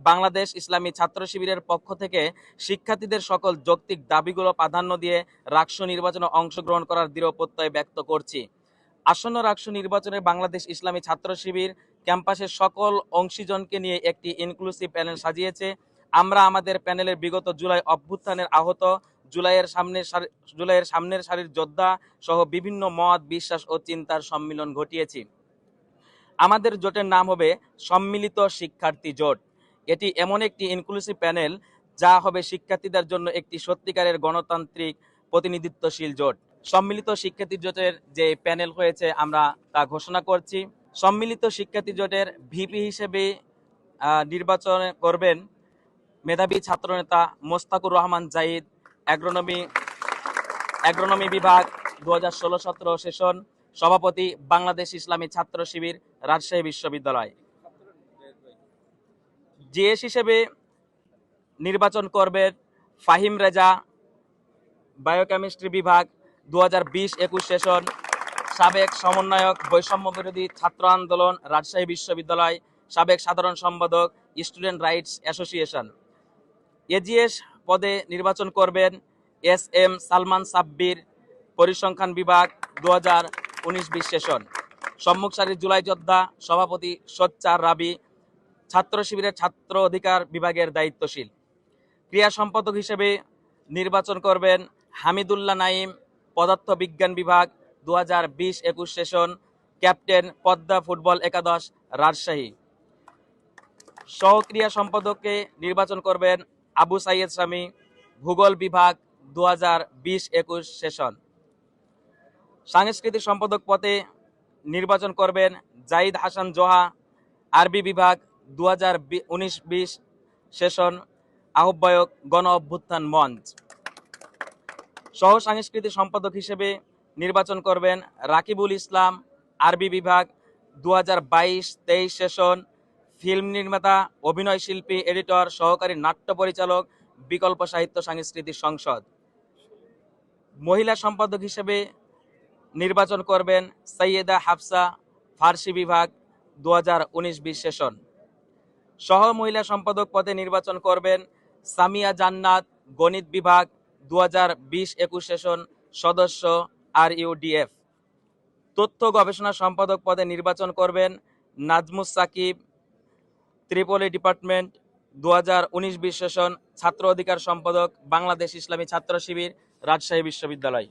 বাংলাদেশ ইসলামী ছাত্র শিবিরের পক্ষ থেকে শিক্ষার্থীদের সকল যৌক্তিক দাবিগুলো প্রাধান্য দিয়ে রাকসু নির্বাচনে অংশগ্রহণ করার দৃঢ় প্রত্যয় ব্যক্ত করছি। আসন্ন রাকসু নির্বাচনে বাংলাদেশ ইসলামী ছাত্র শিবির ক্যাম্পাসের সকল অংশীজনকে নিয়ে একটি ইনক্লুসিভ প্যানেল সাজিয়েছে। আমরা আমাদের প্যানেলের বিগত জুলাই অভ্যুত্থানের আহত, জুলাইয়ের সামনের সারি- জুলাইয়ের সামনের সারির যোদ্ধা সহ বিভিন্ন মত, বিশ্বাস ও চিন্তার সম্মিলন ঘটিয়েছি। আমাদের জোটের নাম হবে সম্মিলিত শিক্ষার্থী জোট। এটি এমন একটি ইনক্লুসিভ প্যানেল যা হবে শিক্ষার্থীদের জন্য একটি সত্যিকারের গণতান্ত্রিক প্রতিনিধিত্বশীল জোট। সম্মিলিত শিক্ষার্থী জোটের যে প্যানেল হয়েছে, আমরা তা ঘোষণা করছি। সম্মিলিত শিক্ষার্থী জোটের ভিপি হিসেবে নির্বাচন করবেন মেধাবী ছাত্রনেতা মোস্তাকুর রহমান জাহিদ অ্যাগ্রোনমি অ্যাগ্রোনমি বিভাগ দু হাজার ষোলো সতেরো সেশন, সভাপতি বাংলাদেশ ইসলামী ছাত্র শিবির, রাজশাহী বিশ্ববিদ্যালয়। জিএস হিসেবে নির্বাচন করবেন ফাহিম রেজা, বায়োকেমিস্ট্রি বিভাগ দু হাজার বিশ একুশ সেশন, সাবেক সমন্বয়ক, বৈষম্য বিরোধী ছাত্র আন্দোলন, রাজশাহী বিশ্ববিদ্যালয়, সাবেক সাধারণ সম্পাদক, স্টুডেন্ট রাইটস অ্যাসোসিয়েশন। এজিএস পদে নির্বাচন করবেন এস এম সালমান সাব্বির, পরিসংখ্যান বিভাগ দু হাজার উনিশ বিশ সেশন। সম্মুখ সারির জুলাই যোদ্ধা সভাপতি সোচ্চার রাবি ছাত্র শিবিরের ছাত্র অধিকার বিভাগের দায়িত্বশীল। ক্রিয়া সম্পাদক হিসেবে নির্বাচন করবেন হামিদুল্লাহ নাইম পদার্থ বিজ্ঞান বিভাগ দু হাজার বিশ একুশ সেশন, ক্যাপ্টেন পদ্মা ফুটবল একাদশ, রাজশাহী। সহক্রিয়া সম্পাদককে নির্বাচন করবেন আবু সাইয়েদ স্বামী, ভূগোল বিভাগ দু হাজার বিশ একুশ সেশন। সাংস্কৃতিক সম্পাদক পদে নির্বাচন করবেন জাইদ হাসান জোহা, আরবি বিভাগ দু হাজার উনিশ বিশ সেশন আহ্বায়ক গণ অভ্যুত্থান মঞ্চ। সহ সাংস্কৃতিক সম্পাদক হিসেবে নির্বাচন করবেন রাকিবুল ইসলাম, আরবি বিভাগ দু হাজার বাইশ তেইশ সেশন ফিল্ম নির্মাতা, অভিনয় শিল্পী, এডিটর, সহকারী নাট্য পরিচালক, বিকল্প সাহিত্য সাংস্কৃতিক সংসদ। মহিলা সম্পাদক হিসেবে নির্বাচন করবেন সৈয়দা হাফসা, ফার্সি বিভাগ দু হাজার উনিশ বিশ সেশন। সহ মহিলা সম্পাদক পদে নির্বাচন করবেন সামিয়া জান্নাত, গণিত বিভাগ দু হাজার বিশ একুশ সেশন সদস্য আর ইউডিএফ তথ্য গবেষণা সম্পাদক পদে নির্বাচন করবেন নাজমুস সাকিব, ত্রিপলি ডিপার্টমেন্ট দু হাজার উনিশ বিশ সেশন ছাত্র অধিকার সম্পাদক, বাংলাদেশ ইসলামী ছাত্র শিবির, রাজশাহী বিশ্ববিদ্যালয়।